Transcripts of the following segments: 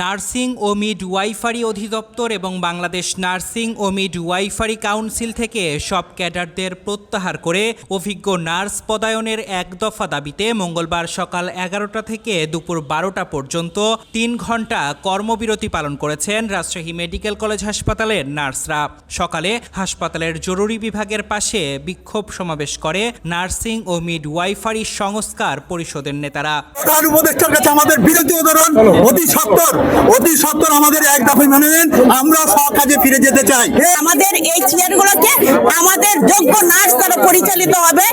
Nursing ও midwifery অধিদপ্তর এবং বাংলাদেশ নার্সিং ও মিড ওয়াইফারি কাউন্সিল থেকে সব ক্যাডারদের প্রত্যাহার করে অভিজ্ঞ নার্স পদায়নের এক দফা দাবিতে মঙ্গলবার সকাল এগারোটা থেকে দুপুর বারোটা পর্যন্ত তিন ঘণ্টা কর্মবিরতি পালন করেছেন রাজশাহী মেডিকেল কলেজ হাসপাতালের নার্সরা। সকালে হাসপাতালের জরুরি বিভাগের পাশে বিক্ষোভ সমাবেশ করে নার্সিং ও মিড ওয়াইফারি সংস্কার পরিষদের নেতারা। উপদেষ্টার কাছে আমাদের উদাহরণ অতি সত্তর। অতি সত্তর আমাদের এক দফায় মেনে নেন আমরা সব কাজে ফিরে যেতে চাই। আমাদের এই চেয়ারগুলোকে আমাদের যোগ্য নার্স দ্বারা পরিচালিত হবে।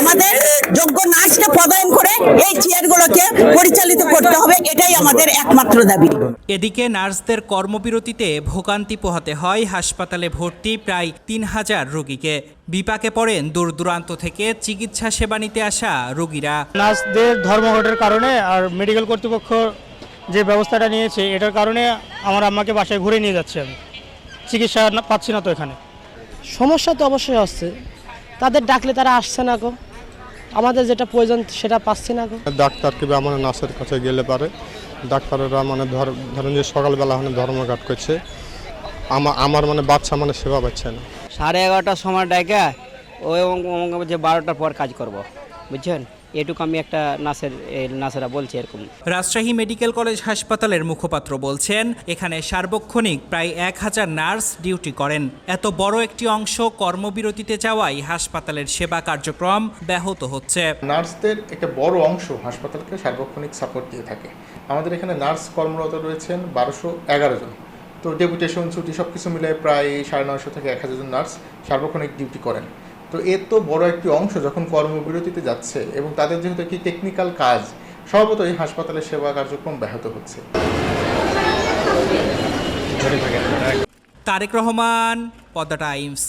আমাদের যোগ্য নার্সকে পদায়ন করে এই চেয়ারগুলোকে পরিচালিত করতে হবে এটাই আমাদের একমাত্র দাবি। এদিকে নার্সদের কর্মবিরতিতে ভোগান্তি পোহাতে হয় হাসপাতালে ভর্তি প্রায় তিন হাজার রোগীকে। বিপাকে পড়েন দূর দূরান্ত থেকে চিকিৎসা সেবা নিতে আসা রোগীরা। নার্সদের ধর্মঘটের কারণে আর মেডিকেল কর্তৃপক্ষ যে ব্যবস্থাটা নিয়েছে এটার কারণে আমার আম্মাকে বাসায় ঘুরে নিয়ে যাচ্ছে আমি। চিকিৎসা না- পাচ্ছি না তো এখানে। সমস্যা তো অবশ্যই হচ্ছে। তাদের ডাকলে তারা আসছে না গো। আমাদের যেটা প্রয়োজন সেটা পাচ্ছি না গো। ডাক্তার কিংবা আমার নার্সের কাছে গেলে পারে? ডাক্তাররা মানে ধর ধরেন যে সকালবেলা মানে ধর্মঘাট করছে আমার আমার মানে বাচ্চা মানে সেবা পাচ্ছে না। সাড়ে এগারোটার সময় ডাকা ও এবং যে বারোটার পর কাজ করব। বুঝছেন? এটুকু আমি একটা নার্সের এই বলছি এরকম। রাজশাহী মেডিকেল কলেজ হাসপাতালের মুখপাত্র বলছেন এখানে সার্বক্ষণিক প্রায় এক হাজার নার্স ডিউটি করেন। এত বড় একটি অংশ কর্মবিরতিতে যাওয়ায় হাসপাতালের সেবা কার্যক্রম ব্যাহত হচ্ছে। নার্সদের একটা বড় অংশ হাসপাতালকে সার্বক্ষণিক সাপোর্ট দিয়ে থাকে। আমাদের এখানে নার্স কর্মরত রয়েছেন বারোশো এগারো জন। তো ডেপুটেশন ছুটি সব কিছু মিলে প্রায় সাড়ে নয়শো থেকে এক হাজার জন নার্স সার্বক্ষণিক ডিউটি করেন। তো এর তো বড় একটি অংশ যখন কর্মবিরতিতে যাচ্ছে এবং তাদের যেহেতু একটি টেকনিক্যাল কাজ সর্বত এই হাসপাতালের সেবা কার্যক্রম ব্যাহত হচ্ছে। তারেক রহমান, পদ্মা টাইমস।